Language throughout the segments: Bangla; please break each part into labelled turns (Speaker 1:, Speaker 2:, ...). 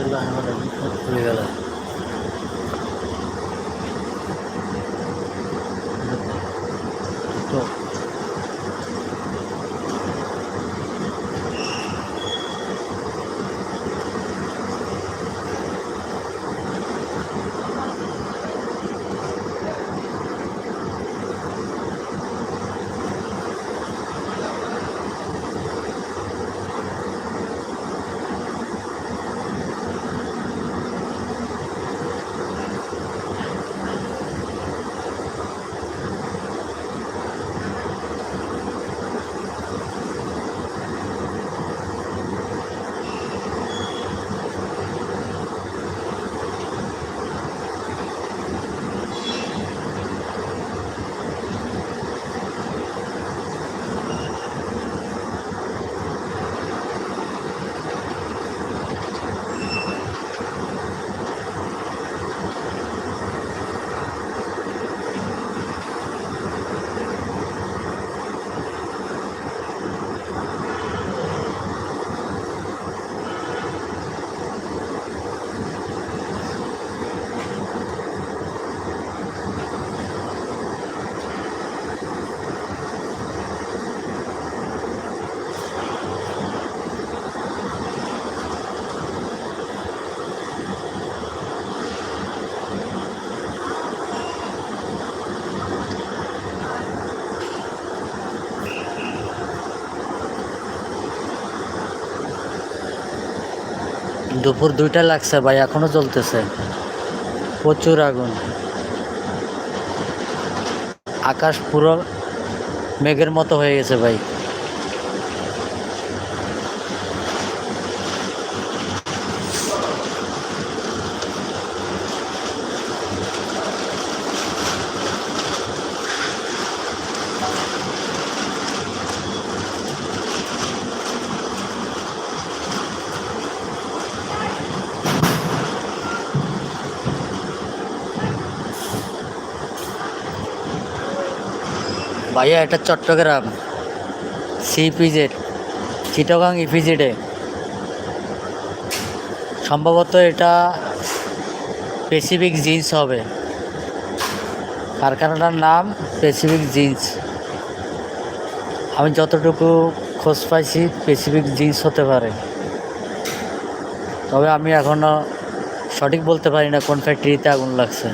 Speaker 1: দুর্গা আমার চলে গেল দুপুর দুইটা লাগছে ভাই, এখনও চলতেছে প্রচুর আগুন। আকাশ পুরো মেঘের মতো হয়ে গেছে ভাই। ভাইয়া, এটা চট্টগ্রাম। সিপিজেড চিটগাং ইপিজেডে সম্ভবত এটা পেসিফিক জিন্স হবে। কারখানাটার নাম পেসিফিক জিন্স আমি যতটুকু খোঁজ পাইছি পেসিফিক জিন্স হতে পারে। তবে আমি এখনও সঠিক বলতে পারি না কোন ফ্যাক্টরিতে আগুন লাগছে।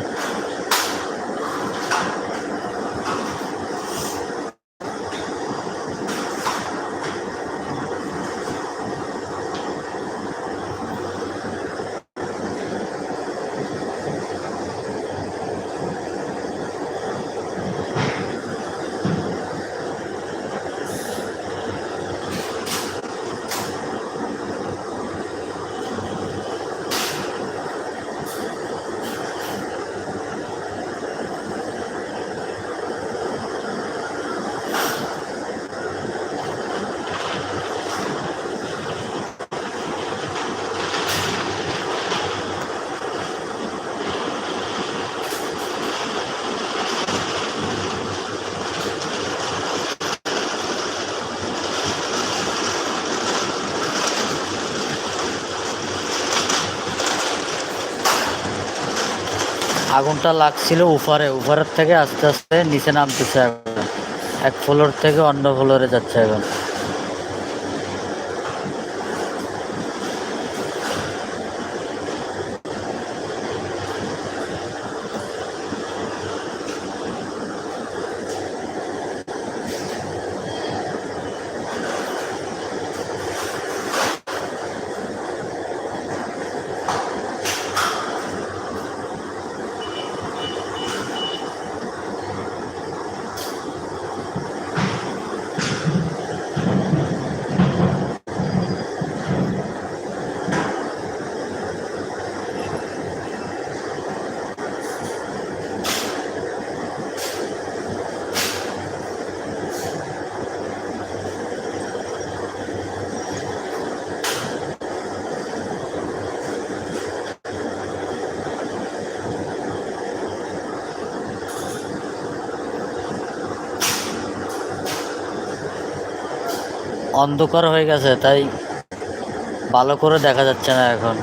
Speaker 1: আগুনটা লাগছিল উপরে। উপরের থেকে আস্তে আস্তে নিচে নামতেছে এখন। এক ফ্লোর থেকে অন্য ফ্লোরে যাচ্ছে এখন। অন্ধকার হয়ে গেছে তাই ভালো করে দেখা যাচ্ছে না এখন।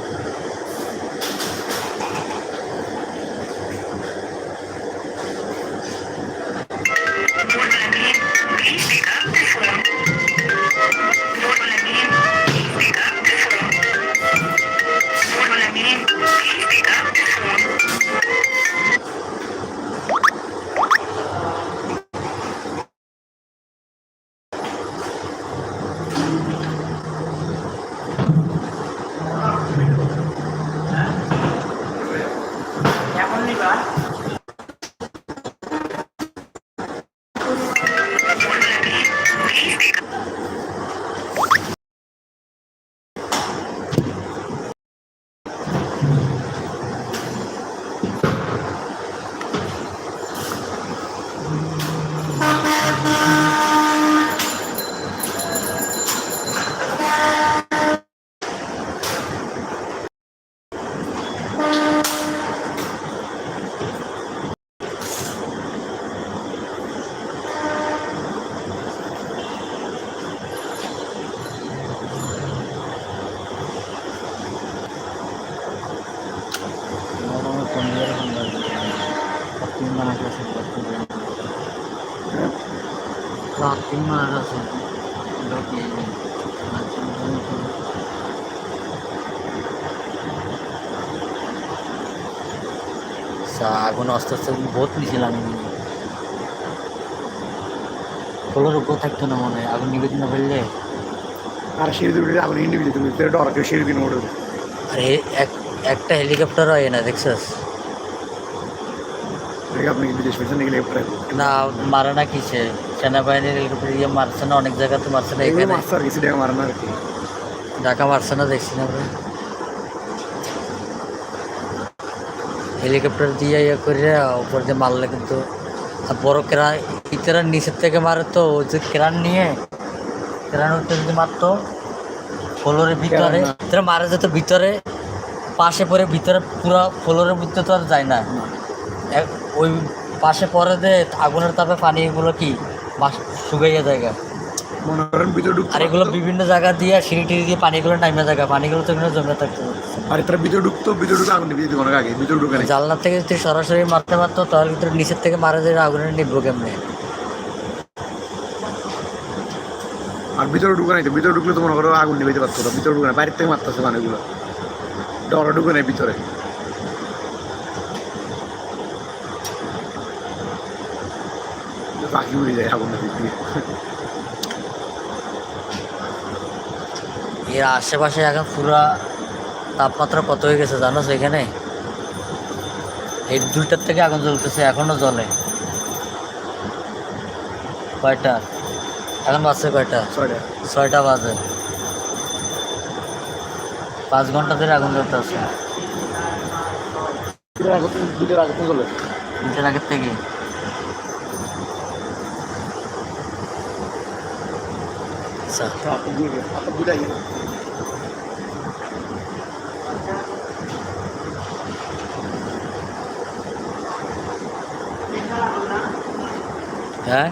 Speaker 1: আগুন আস্তে আস্তে বহুত নিয়েছিলাম খোলার উপর থাকতো না মনে হয় আগুন নিবেদিন না ফেললে
Speaker 2: আর সিঁড়ি আগুন ইন্ডিভিজুয়াল তুমি ডর কেউ সিঁড়ি দিন ওঠে
Speaker 1: আর এক- একটা হেলিকপ্টার হয় না দেখছিস না মারা না কিসে সেনাবাহিনীর হেলিকপ্টার ইয়ে মারছে না অনেক জায়গাতে মারছে না এখানে।
Speaker 2: আর কিছু টাকা মারেন আর কি।
Speaker 1: ঢাকা মারছে না দেখছি না হেলিকপ্টার দিয়ে ইয়ে করে উপর দিয়ে মারলে কিন্তু। আর বড় ক্রান ইতারা নিচের থেকে মারে তো ওই যে ক্রান নিয়ে ক্রান উঠতে যদি মারতো ফ্লোরের ভিতরে। তারা মারা যেত ভিতরে পাশে পরে ভিতরে পুরো ফ্লোরের ভিতরে তো আর যায় না। ওই পাশে পরে দে আগুনের তাপে পানিগুলো কি? শুকাইয়া জায়গা।
Speaker 2: মনে করেন ভিতরে ঢুকতে
Speaker 1: আর এগুলো বিভিন্ন জায়গা দিয়ে সিঁড়ি টিড়ি দিয়ে পানিগুলো নামে জায়গা। পানিগুলো তো এখানে জমে থাকতে।
Speaker 2: আর তারা ভিতরে ঢুকতো ভিতরে ঢুকে আগুন নিভিয়ে অনেক আগে ভিতরে ঢুকে নেই।
Speaker 1: জানলার থেকে যদি সরাসরি মারতে পারতো তাহলে ভিতরে নিচের থেকে মারা যায় আগুনে নিবো কেমনে?
Speaker 2: আর ভিতরে ঢুকে নাই তো ভিতরে ঢুকলে তো মনে করো আগুন নিভিতে পারতো না ভিতরে ঢুকে নাই বাইরের থেকে মারতেছে এগুলো ডরা ঢুকে নাই ভিতরে। পাখি উড়ে যায় আগুন নিভিয়ে
Speaker 1: এর আশেপাশে এখন পুরা তাপমাত্রা কত হয়ে গেছে জানো এখানে এই দুইটার থেকে আগুন জ্বলতেছে এখনও জ্বলে। কয়টা? এখন বাজছে কয়টা?
Speaker 2: ছয়টা।
Speaker 1: ছয়টা বাজে। পাঁচ ঘণ্টা ধরে আগুন জ্বলতেছে।
Speaker 2: দুটোর আগে দুটোর আগে তো চলে
Speaker 1: দুটার আগের থেকে আচ্ছা
Speaker 2: আপনার দুটো আগে
Speaker 1: হ্যাঁ